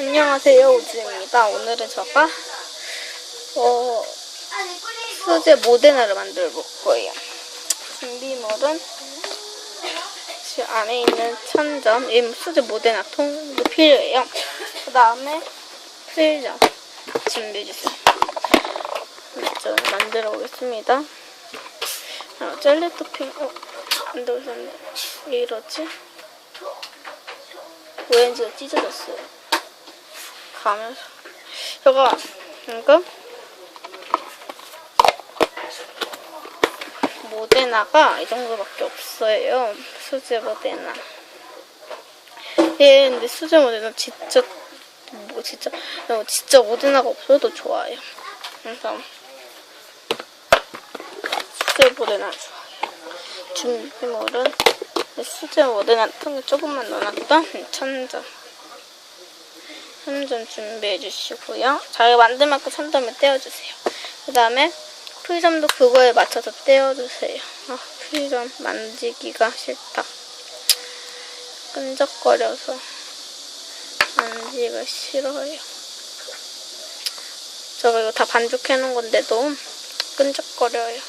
안녕하세요 우지입니다. 오늘은 제가 어, 수제 모데나를 만들어 볼 거예요. 준비물은 지 안에 있는 천점, 이 수제 모데나 통도 필요해요. 그 다음에 필점 준비해 주세요. 먼저 만들어 보겠습니다. 아, 젤리 토핑 어, 만들었는데 왜 이러지? 왠지가 찢어졌어요. 가면서 제가 방금 모데나가 이 정도밖에 없어요. 수제 모데나. 예, 근데 수제 모데나 진짜 뭐 진짜 어, 진짜 모데나가 없어도 좋아요. 그래서 수제 모데나 좋아요. 준비물은 수제 모데나 통에 조금만 넣어놨던 천점. 3점 준비해 주시고요. 자기가 만든 만큼 3점을 떼어주세요. 그 다음에 풀점도 그거에 맞춰서 떼어주세요. 아, 풀점 만지기가 싫다. 끈적거려서 만지기가 싫어요. 제가 이거 다 반죽해 놓은 건데도 끈적거려요.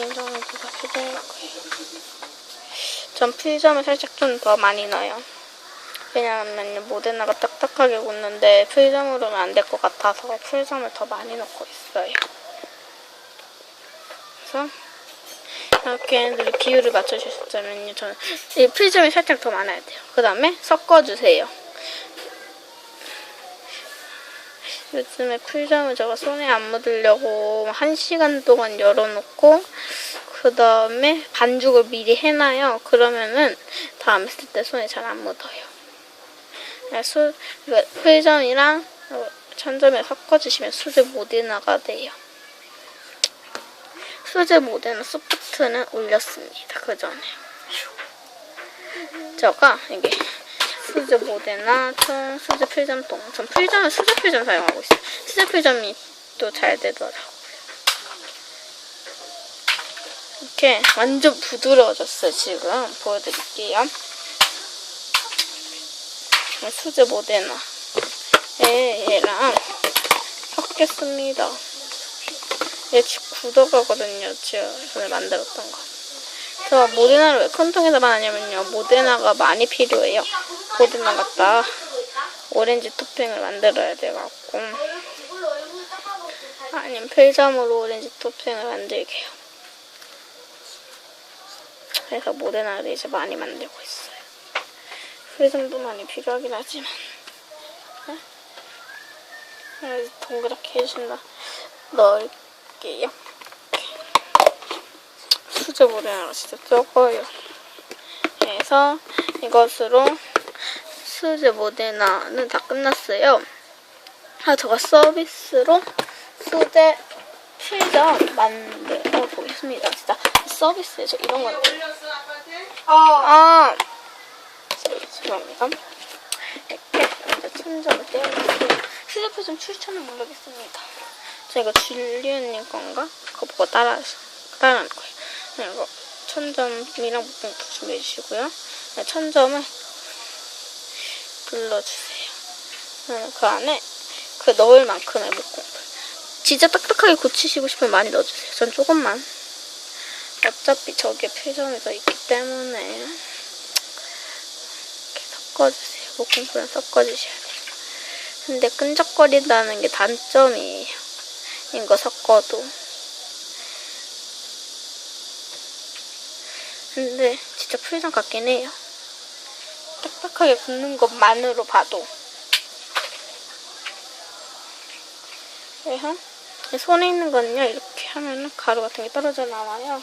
이 정도가 필요할 거예요. 전 풀점을 살짝 좀 더 많이 넣어요. 왜냐하면 모데나가 딱딱하게 굳는데 풀점으로는 안 될 것 같아서 풀점을 더 많이 넣고 있어요. 그래서 이렇게 비율을 맞춰주셨다면요. 저는 이 풀점이 살짝 더 많아야 돼요. 그 다음에 섞어주세요. 요즘에 풀점을 제가 손에 안 묻으려고 한 시간 동안 열어놓고 그 다음에 반죽을 미리 해놔요. 그러면은 다음에 쓸 때 손에 잘 안 묻어요. 수, 이거 풀점이랑 천점에 섞어주시면 수제 모데나가 돼요. 수제 모데나 소프트는 올렸습니다. 그 전에. 제가 이게 수제 모데나 총 수제 필점통. 전 필점은 수제 필점 사용하고 있어요. 수제 필점이 또 잘 되더라고요. 이렇게 완전 부드러워졌어요. 지금 보여드릴게요. 수제 모데나 얘랑 섞겠습니다. 얘 지금 굳어가거든요. 제가 전에 만들었던 거. 제가 모데나를 왜 큰 통에다만 하냐면요. 모데나가 많이 필요해요. 모데나 갖다 오렌지 토핑을 만들어야 돼갖고 아니면 필점으로 오렌지 토핑을 만들게요. 그래서 모데나를 이제 많이 만들고 있어요. 필점도 많이 필요하긴 하지만 네? 동그랗게 해준다. 넣을게요. 수제 모데나가 진짜 적어요. 그래서 이것으로 수제 모데나는 다 끝났어요. 아, 저가 서비스로 수제 필점 만들어 보겠습니다. 진짜 서비스에서 이런 건. 아, 죄송합니다. 이렇게 먼저 떼어주세요. 수제 필점 추천을 모르겠습니다. 제가 줄리언님 건가? 그거 보고 따라서 따라하는 거예요. 그리고 천점이랑 묶음 준비해 주시고요. 네, 천점을 눌러주세요. 네, 그 안에 그 넣을 만큼의 묶음을 진짜 딱딱하게 고치시고 싶으면 많이 넣어주세요. 전 조금만. 어차피 필점이 더 있기 때문에 이렇게 섞어주세요. 묶음풀은 섞어주셔야 돼요. 근데 끈적거린다는 게 단점이에요. 이거 섞어도. 근데 진짜 풀장 같긴 해요. 딱딱하게 굳는 것만으로 봐도. 그래서 손에 있는 거는요 이렇게 하면은 가루 같은 게 떨어져 나와요.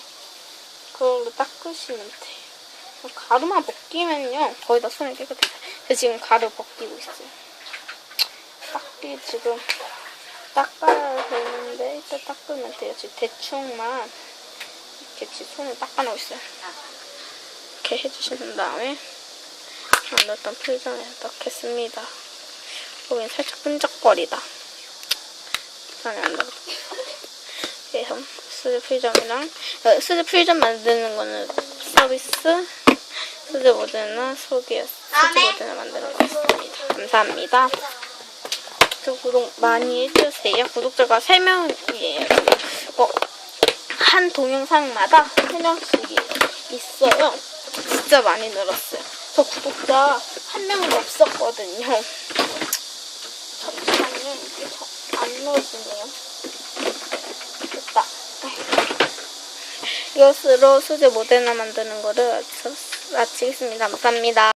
그걸로 닦으시면 돼요. 가루만 벗기면요 거의 다 손이 깨끗해요. 제가 지금 가루 벗기고 있어요. 닦기 지금 닦아야 되는데 이따 닦으면 돼요. 지금 대충만 이렇게 제 손을 닦아놓고 있어요. 이렇게 해주신 다음에 만들었던 풀장에 넣겠습니다. 여긴 살짝 끈적거리다. 전에 안 넣었고 그래서 수제 프리점이랑 어, 수제 프리점 만드는 거는 서비스 수제 모델나 소개 수제 모델나 만드는 거였습니다. 감사합니다. 저 구독 많이 해주세요. 구독자가 3명이에요. 어, 한 동영상마다 3명씩 있어요. 진짜 많이 늘었어요. 저 구독자 한 명도 없었거든요. 잠시만요. 이게 저안 넣어지네요. 됐다. 이것으로 수제 모델나 만드는 거를 마치겠습니다. 감사합니다.